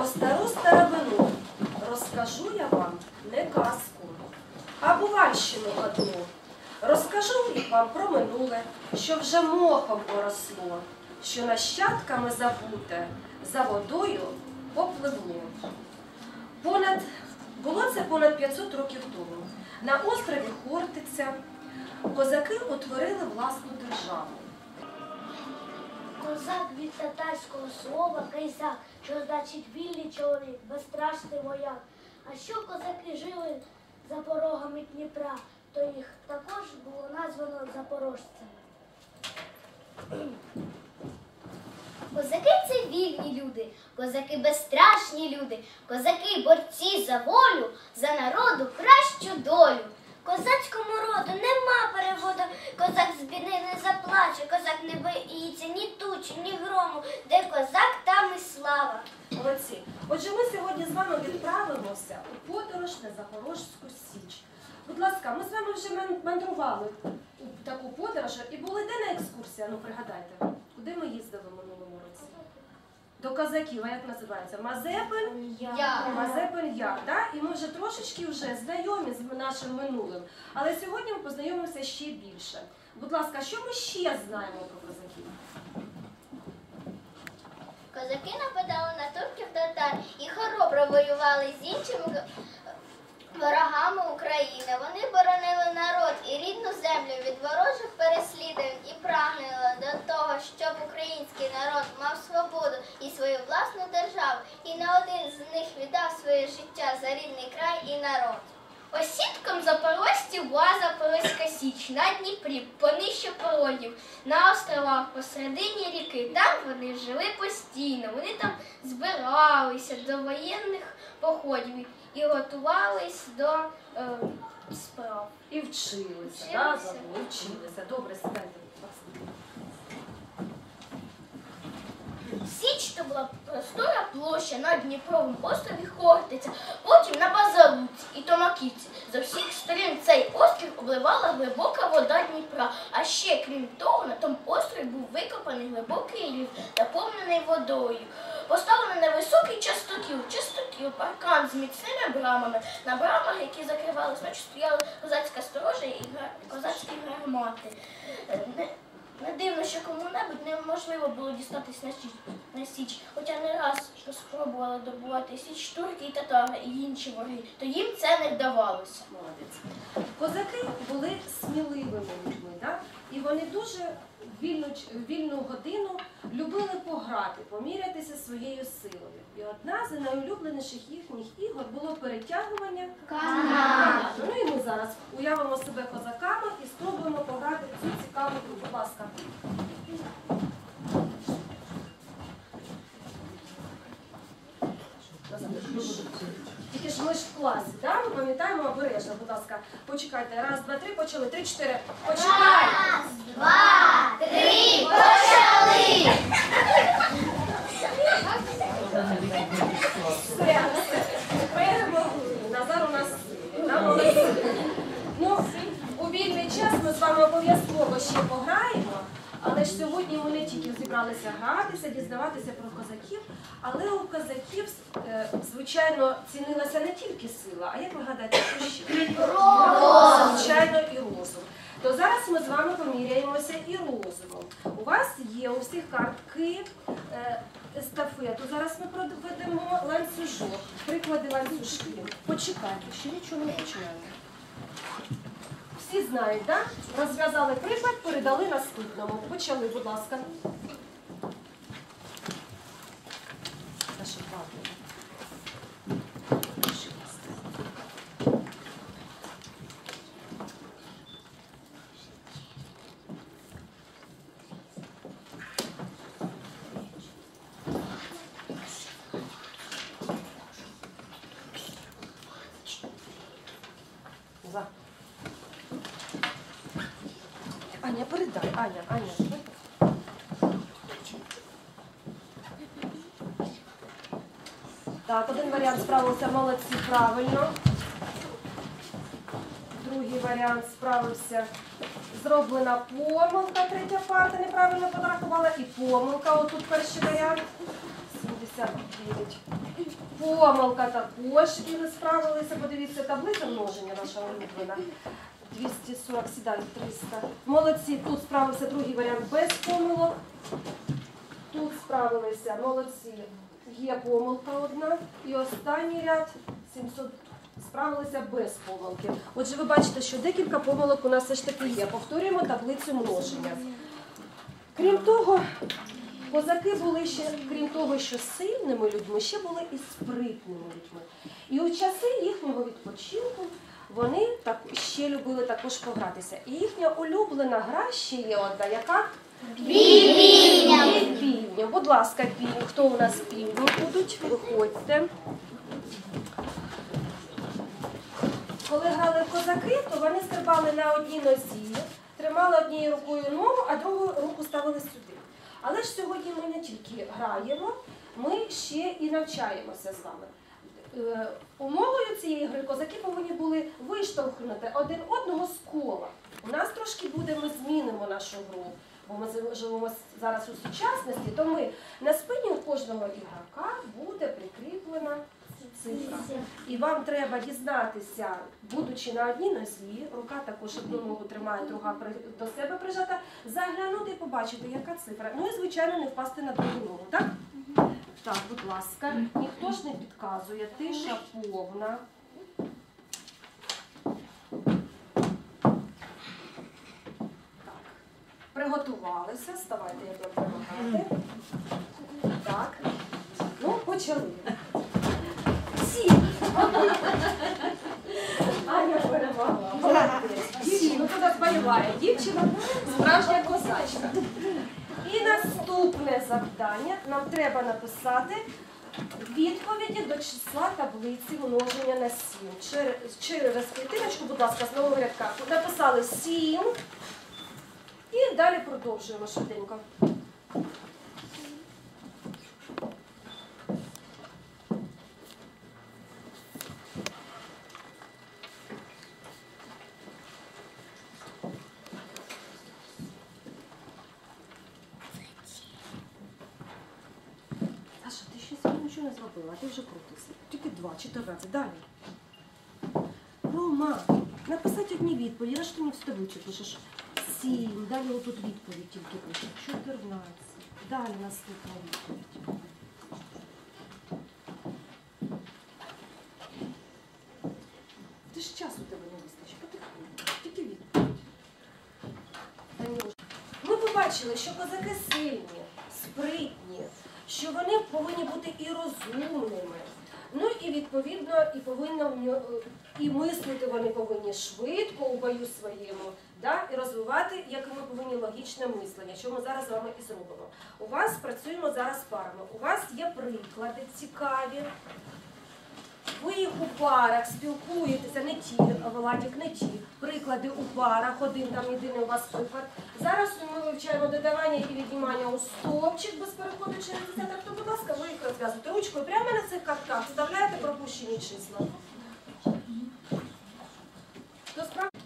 Про стару старовину розкажу я вам не казку, а бувальщину одну. Розкажу вам про минуле, що вже мохом поросло, що нащадками забуте за водою попливло. Понад, було це понад 500 років тому. На острові Хортиця козаки утворили власну державу. Козак від татарського слова кайзак, що значить вільний чоловік, безстрашний вояк. А що козаки жили за порогами Дніпра, то їх також було названо запорожцями. Козаки це вільні люди, козаки безстрашні люди, козаки борці за волю, за народу кращу долю. Козацькому роду нема переводу, козак з біди не заплаче, козак не боїться ні тучі, ні грому, де козак, там і слава. Молодці. Отже, ми сьогодні з вами відправимося у подорож на Запорожську Січ. Будь ласка, ми з вами вже мандрували у таку подорож і були де на екскурсія? Ну пригадайте, куди ми їздили? До козаків, а як називається? Мазепин Я. Мазепин Яр, да? і ми вже трошечки вже знайомі з нашим минулим. Але сьогодні ми познайомимося ще більше. Будь ласка, що ми ще знаємо про козаків? Козаки нападали на турків татар і хоробро воювали з іншими ворогами України. Вони боронили народ і рідну землю від ворожих переслідувань і прагнули до того, щоб український народ мав свободу і свою власну державу, і не один з них віддав своє життя за рідний край і народ. Осідком запорожців була Запорозька Січ на Дніпрі, понижче порогів, на островах посередині ріки. Там вони жили постійно. Вони там збиралися до воєнних походів і готувались до е, справ. І вчилися, Вчилися. Да, забули, вчилися. Добре, сідайте. Максим. Січ то була простора площа на Дніпровому острові Хортиця, потім на Базалуці і Томаківці. З усіх сторін цей острів обливала глибока вода Дніпра. А ще, крім того, на тому острові був викопаний глибокий рів, наповнений водою. Поставлений на високий частокіл, частокіл, паркан з міцними брамами. На брамах, які закривали, значить, стояла козацька сторожа і козацькі гармати. Е, Не, дивно, що кому-небудь неможливо було дістатись на січ, на січ. Хоча не раз спробували добувати січ турки і татари і інші вороги, то їм це не вдавалося. Молодець. Козаки були сміливими людьми, да? І вони дуже вільну, вільну годину любили пограти, помірятися своєю силою. І одна з найулюбленіших їхніх ігор було перетягування канату. Ну і ми зараз уявимо себе козаками і спробуємо пограти цю цікаву гру. Будь ласка. Ж ми ж в класі, да? ми пам'ятаємо обережно, будь ласка. Почекайте. Раз, два, три, почали. Три, чотири. Почекай! Два, три, почали! Все. Перемогли. Назар у нас на молодці. Ну, у вільний час ми з вами обов'язково ще пограємо. Але ж сьогодні не тільки зібралися гратися, дізнаватися про козаків, але у козаків, е, звичайно, цінилася не тільки сила, а як ви гадаєте, що ще? Звичайно, і розум. То зараз ми з вами поміряємося і розумом. У вас є у всіх картки е, естафету. Зараз ми проведемо ланцюжок, приклади ланцюжків. Почекайте, ще нічого не починаємо. Всі знають, так? Розв'язали приклад, передали наступному. Почали, будь ласка. Зашифрувати. За. Аня, передай, Аня, Аня. Так, один варіант справився молодці правильно. Другий варіант справився. Зроблена помилка, третя парта неправильно подрахувала. І помилка, отут перший варіант. 79. Помилка також і не справилися. Подивіться, таблиця множення наша улюблена. 240, сідай, 300. Молодці, тут справився другий варіант без помилок. Тут справилися, молодці. Є помилка одна. І останній ряд 700 справилися без помилки. Отже, ви бачите, що декілька помилок у нас все ж таки є. Повторюємо таблицю множення. Крім того, козаки були ще, крім того, що сильними людьми, ще були і спритними людьми. І у часи їхнього відпочинку вони так, ще любили також погратися. І їхня улюблена гра ще є одна, яка? Півня. Півня. Будь ласка, півні. Хто у нас півні будуть? Виходьте. Коли грали в козаки, то вони стрибали на одній нозі, тримали однією рукою ногу, а другу руку ставили сюди. Але ж сьогодні ми не тільки граємо, ми ще і навчаємося з вами. Е, Умовою цієї гри козаки повинні були виштовхнути один одного з кола. У нас трошки буде, ми змінимо нашу гру, бо ми живемо зараз у сучасності, то ми на спині у кожного ігрока буде прикріплена цифра. І вам треба дізнатися, будучи на одній нозі, рука також одну ногу тримає, друга до себе прижата, заглянути і побачити, яка цифра. Ну і звичайно не впасти на другу ногу, так? Так, будь ласка, ніхто ж не підказує, тиша повна. Так, приготувалися, ставайте, я буду допомагати. Так, ну почали. Всі. Аня перемогла. Молодець. Ну туди бойова дівчина, справжня козачка. І наступне завдання нам треба написати відповіді до числа таблиці множення на 7. Через, клітиночку, будь ласка, з нового рядка. Написали 7. І далі продовжуємо швиденько. Саша, ти нічого не зробила, ти вже крутися. Тільки два, 14. Далі. Рома, написати одні відповіді, а що ти мені в таблицю пишеш? Сім. Далі отут відповідь тільки пише. 14. Далі наступна відповідь. Ти ж часу тебе не вистачить. Потихоньку. Тільки відповідь. Танюш. Ми побачили, що козаки сильні, спритні, що вони повинні бути і розумними. Ну і відповідно і повинно в ньо- і мислити вони повинні швидко у бою своєму, да? і розвивати, як ми повинні логічне мислення, що ми зараз з вами і зробимо. У вас працюємо зараз парами. У вас є приклади цікаві. Ви їх у парах спілкуєтеся, не ті, Владик, не ті. Приклади у парах, один там єдиний у вас приклад. Зараз ми вивчаємо додавання і віднімання у стовпчик без переходу через десяток. То, будь ласка, ви їх розв'язуєте ручкою прямо на цих картках, вставляєте пропущені числа. Хто справді?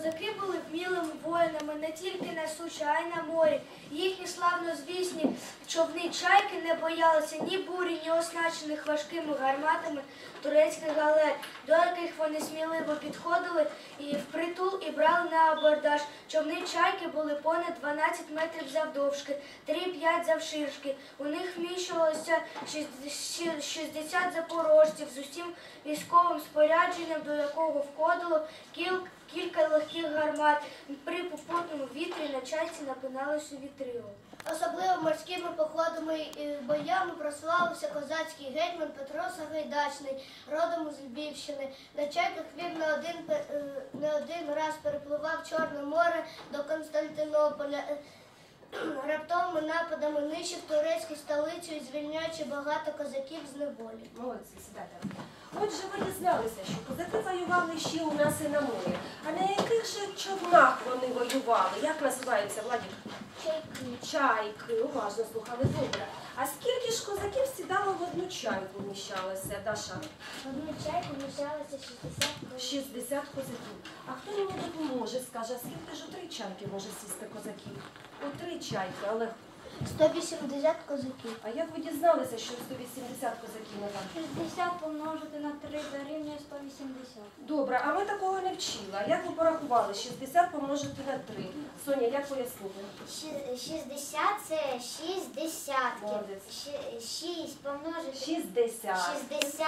Козаки були вмілими воїнами не тільки на суші, а й на морі. Їхні славнозвісні човни чайки не боялися ні бурі, ні оснащених важкими гарматами турецьких галер, до яких вони сміливо підходили і впритул і брали на абордаж. Човни чайки були понад 12 метрів завдовжки, 3-5 завширшки. У них вміщувалося 60 60 запорожців з усім військовим спорядженням, до якого входило кіл кілька легких гармат. При попутному вітрі на чайці напиналося вітрило. Особливо морськими походами і боями прославився козацький гетьман Петро Сагайдачний, родом з Львівщини. На чайках він не один, е, не один раз перепливав Чорне море до Константинополя. Е, Раптовими нападами нищив турецьку столицю і звільняючи багато козаків з неволі. Молодці, сідайте. Отже, ви дізналися, що козаки воювали ще у нас і на морі. На яких же човнах вони воювали? Як називаються, Владик? Чайки, уважно слухали, добре. А скільки ж козаків сідало в одну чайку вміщалося, Даша? В одну чайку вміщалося 60 козаків. 60 козаків. А хто мені допоможе, скаже, а скільки ж у три чайки може сісти козаків? У три чайки, але 180 козаків. а як ви дізналися, що 180 козаків на вам? 60 помножити на 3 дорівнює 180. Добре, а ми такого не вчили. А Як ви порахували? 60 помножити на 3. Соня, як пояснити? Щ- 60 це 6 десятків. Молодець. 6 помножити 60. 60,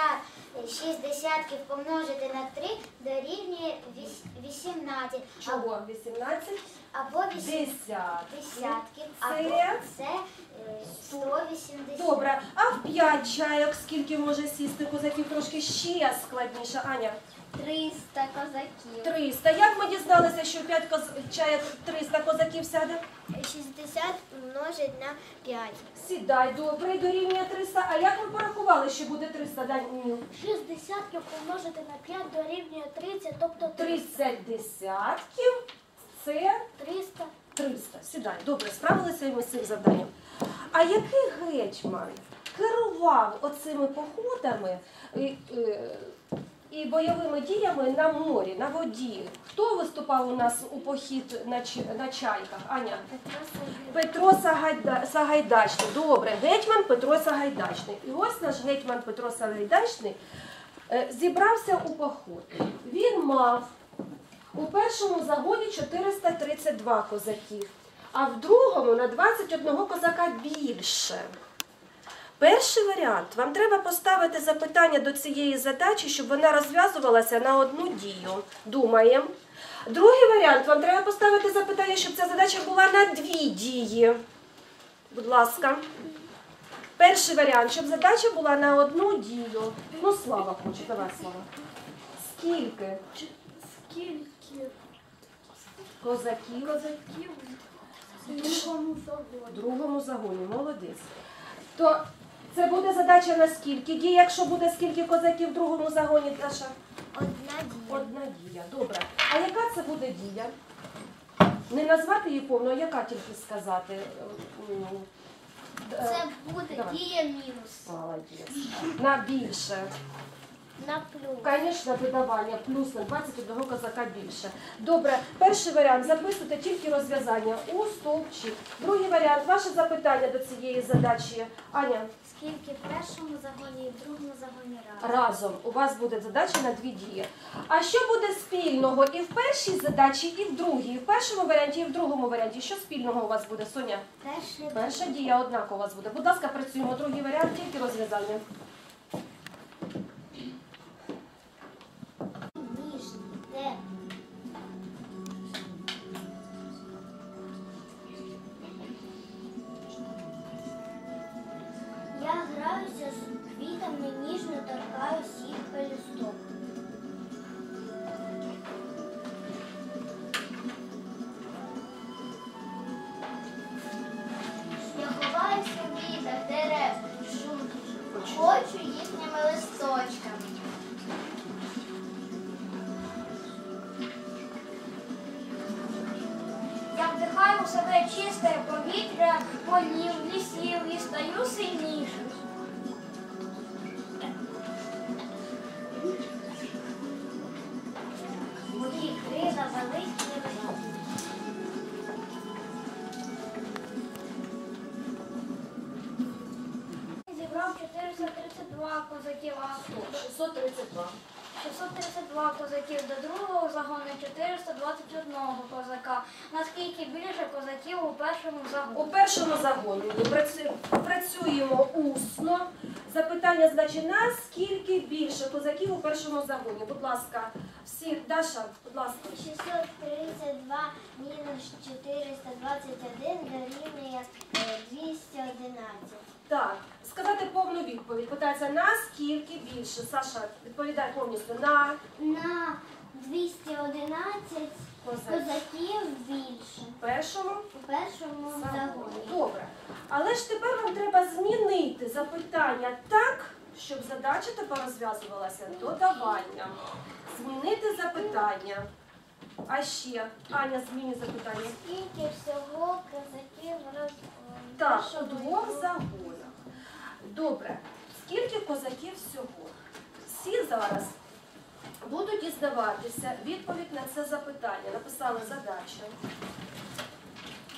6 десятків помножити на 3 дорівнює віс- 18. Чого? 18? Або 8 Десят. десятків, Це? або це е, 180. Добре, а в 5 чайок скільки може сісти козаків? Трошки ще складніше. Аня, 300 козаків. 300. Як ми дізналися, що в 5 коз... чайок 300 козаків сяде? 60 множить на 5. Сідай, добре, дорівнює 300. А як ви порахували, що буде 300? Даніл? 60 помножити на 5 дорівнює 30, тобто 30 десятків це 300. 300. Сідай. Добре, справилися ми з цим завданням. А який гетьман керував оцими походами і, е, і бойовими діями на морі, на воді? Хто виступав у нас у похід на, на чайках? Аня? Петро Сагайда... Сагайдачний. Добре, гетьман Петро Сагайдачний. І ось наш гетьман Петро Сагайдачний е, зібрався у поход. Він мав у першому загоні 432 козаків, а в другому на 21 козака більше. Перший варіант. Вам треба поставити запитання до цієї задачі, щоб вона розв'язувалася на одну дію. Думаємо. Другий варіант. Вам треба поставити запитання, щоб ця задача була на дві дії. Будь ласка. Перший варіант, щоб задача була на одну дію. Ну, слава хоче, давай слава. Скільки Скільки козаків козаків в другому в загоні? другому загоні? Молодець. То це буде задача на скільки дій, якщо буде скільки козаків в другому загоні, Даша? Одна дія. Одна дія. Добре. А яка це буде дія? Не назвати її повно, а яка тільки сказати? Е, Це буде Давай. дія мінус. Молодець. На більше. На плюс. Звісно, видавання плюс на 21 козака більше. Добре, перший варіант записуйте тільки розв'язання у стовпчик. Другий варіант ваше запитання до цієї задачі. Аня, Скільки в першому загоні і в другому загоні раз? разом у вас буде задача на дві дії. А що буде спільного і в першій задачі, і в другій? І в першому варіанті, і в другому варіанті. Що спільного у вас буде, Соня? Перший Перша дія однакова у вас буде. Будь ласка, працюємо. Другий варіант тільки розв'язання. Себе чисте повітря, полів, лісів і стаю сильнішим. Наскільки більше козаків у першому загоні. У першому загоні ми працю- працюємо усно. Запитання значить наскільки більше козаків у першому загоні. Будь ласка, всі, Даша, будь ласка. 632 мінус 421 дорівнює е, 211. Так, сказати повну відповідь. Питається наскільки більше. Саша, відповідай повністю на На 211 козаків більше у першому у першому загоні. Добре. Але ж тепер вам треба змінити запитання так, щоб задача тепер розв'язувалася додаванням. Змінити запитання. А ще, Аня, змінюй запитання. Скільки всього козаків роз... Так, у двох загонах. Добре. Скільки козаків всього? Всі зараз будуть дізнаватися відповідь на це запитання. Написали задачу.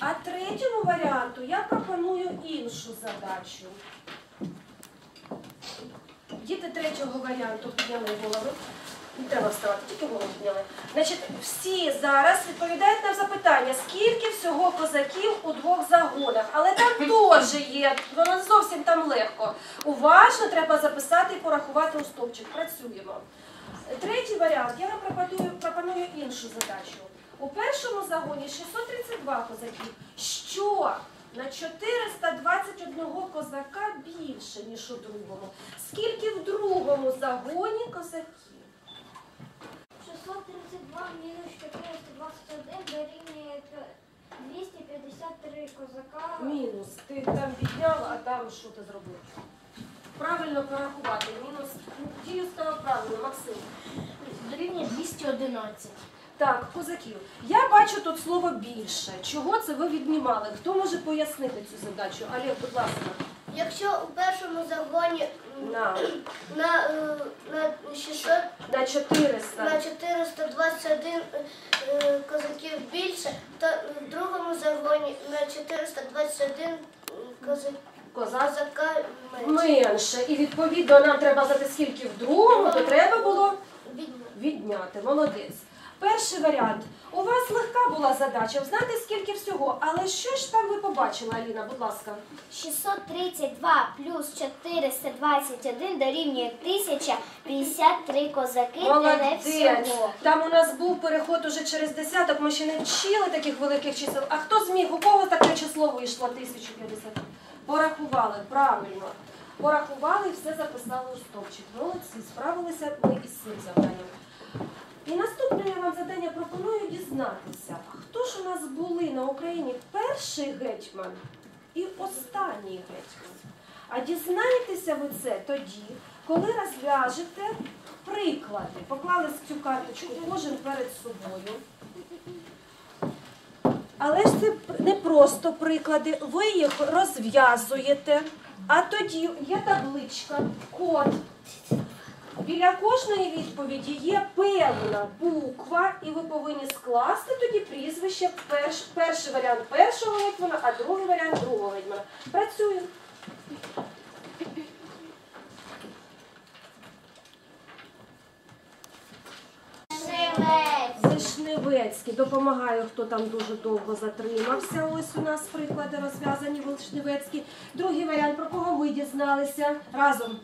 А третьому варіанту я пропоную іншу задачу. Діти третього варіанту підняли голови. Не треба вставати, тільки голову підняли. Значить, всі зараз відповідають на запитання, скільки всього козаків у двох загонах. Але там теж є, воно зовсім там легко. Уважно треба записати і порахувати у стовпчик. Працюємо. Третій варіант. Я вам пропоную, пропоную іншу задачу. У першому загоні 632 козаків. Що на 421 козака більше, ніж у другому? Скільки в другому загоні козаків? 632 мінус 421 дорівнює 253 козака. Мінус. Ти там підняла, а там що ти зробив? Правильно порахувати. Мінус. Дію сказав правильно, Максим. Дорівнює 211. Так, козаків. Я бачу тут слово більше. Чого це ви віднімали? Хто може пояснити цю задачу? Олег, будь ласка. Якщо у першому загоні На, на, е, на 600 на 400. на 421 е, козаків більше, то в другому загоні на 421 козак, Козак козака менше. І відповідно нам треба знати, скільки в другому, то треба було відняти. Молодець. Перший варіант. У вас легка була задача знати, скільки всього. Але що ж там ви побачили, Аліна, будь ласка? 632 плюс 421 дорівнює 1053 козаки. Молодець. Там у нас був переход уже через десяток. Ми ще не вчили таких великих чисел. А хто зміг? У кого таке число вийшло 1050? Порахували, правильно. Порахували все записали у стовпчик. Молодці, справилися ми із цим завданням. І наступне я вам завдання пропоную дізнатися, хто ж у нас були на Україні перший гетьман і останній гетьман. А дізнаєтеся ви це тоді, коли розв'яжете приклади. Поклали цю карточку кожен перед собою. Але ж це не просто приклади, ви їх розв'язуєте, а тоді є табличка, код. Біля кожної відповіді є певна буква, і ви повинні скласти тоді прізвище перш, перший варіант першого гетьмана, а другий варіант другого гетьмана. Працюємо. Вишневецький. Допомагаю, хто там дуже довго затримався. Ось у нас приклади розв'язані Вишневецькі. Другий варіант, про кого ви дізналися? Разом.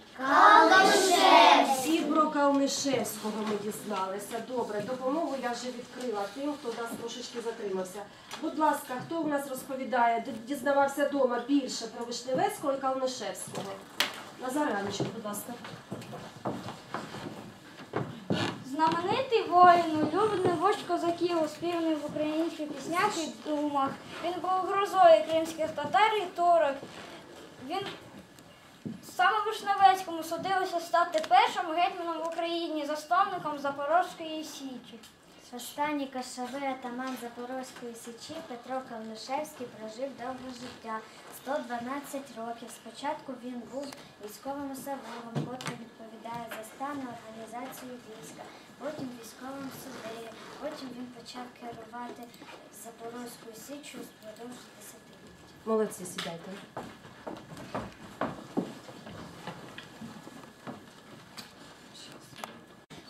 Всі про Калнишевського ми дізналися. Добре, допомогу я вже відкрила тим, хто нас трошечки затримався. Будь ласка, хто у нас розповідає, дізнавався вдома більше про Вишневецького і Калнишевського? Назар будь ласка. Знаменитий воїн, улюблений вождь козаків, оспіваний в українських піснях і думах. Він був грозою кримських татар і турок. Він саме Вишневецькому судилося стати першим гетьманом в Україні, засновником Запорозької січі. Останній кошовий атаман Запорозької січі Петро Калнишевський прожив довге життя 112 років. Спочатку він був військовим особовим, котрий відповідає за стан і організацію війська, потім військовим суддею, потім він почав керувати Запорозькою січчю впродовж десятиліття. Молодці, сідайте.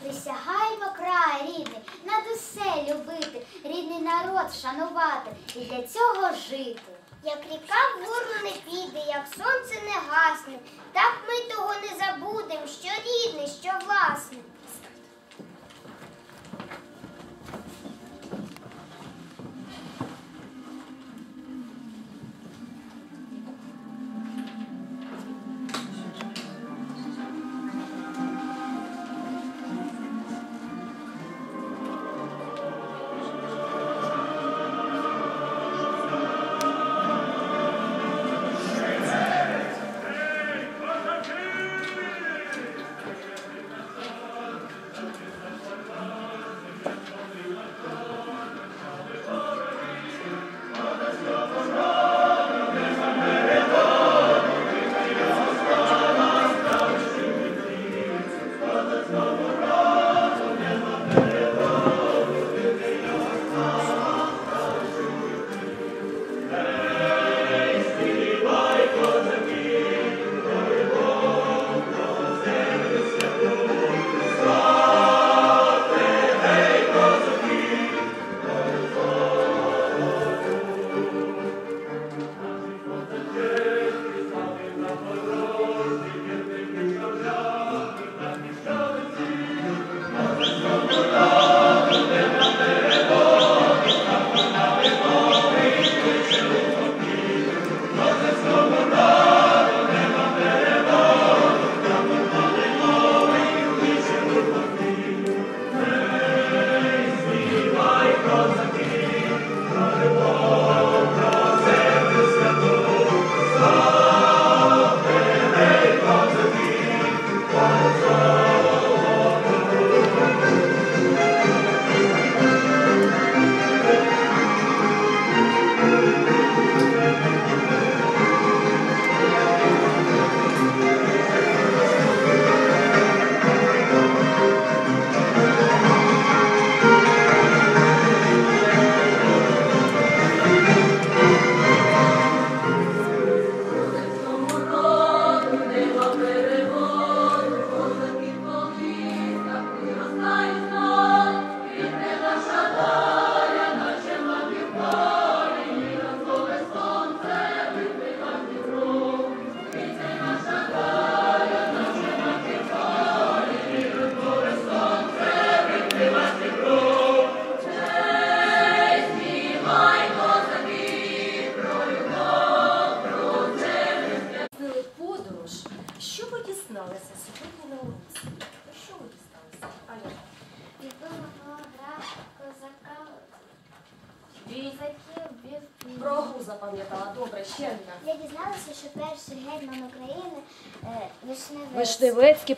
Присягаємо край рідний, над усе любити, рідний народ шанувати і для цього жити. Як ріка в горло не піде, як сонце не гасне, так ми того не забудем, що рідний, що власне.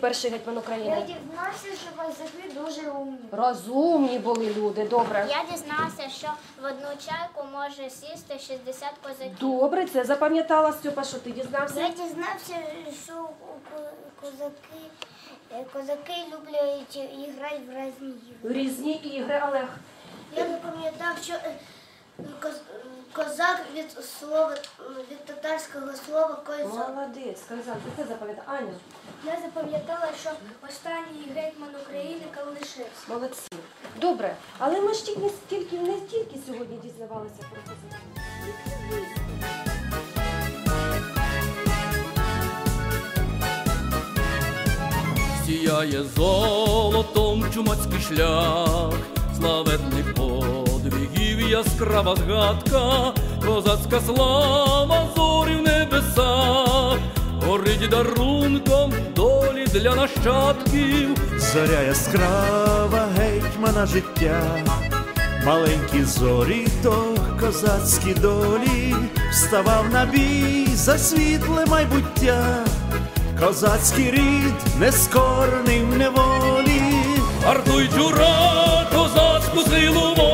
Перший гетьман Я України. дізнався, що козаки дуже умні. Розумні були люди, добре. Я дізналася, що в одну чайку може сісти 60 козаків. Добре, це запам'ятала Степа, що ти дізнався? Я дізнався, що ко- козаки, е, козаки люблять грати в різні ігри. Різні ігри, Олег. Я запам'ятав, що е, козак від слова від татарського слова козак. Молодець, казав, ти це запам'ятала. Аня, Я запам'ятала, що останній гетьман України Калнишевський. молодці. Добре, але ми ж тільки не стільки не тільки сьогодні дізнавалися про козаків. Сіяє золотом чумацький шлях, славетних подвигів яскрава згадка, козацька слава зорі в небесах, горить дарунком долі для нащадків. Зоря яскрава гетьмана життя, маленькі зорі то козацькі долі, вставав на бій за світле майбуття, козацький рід нескорений в неволі. Артуй джура, козацьку силу волі,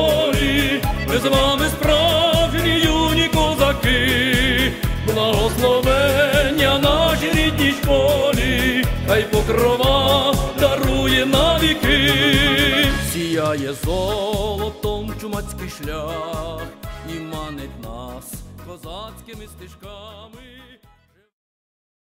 з вами справжні юні козаки, благословення наші рідні школі, хай покрова дарує навіки, сіяє золотом чумацький шлях і манить нас козацькими стежками.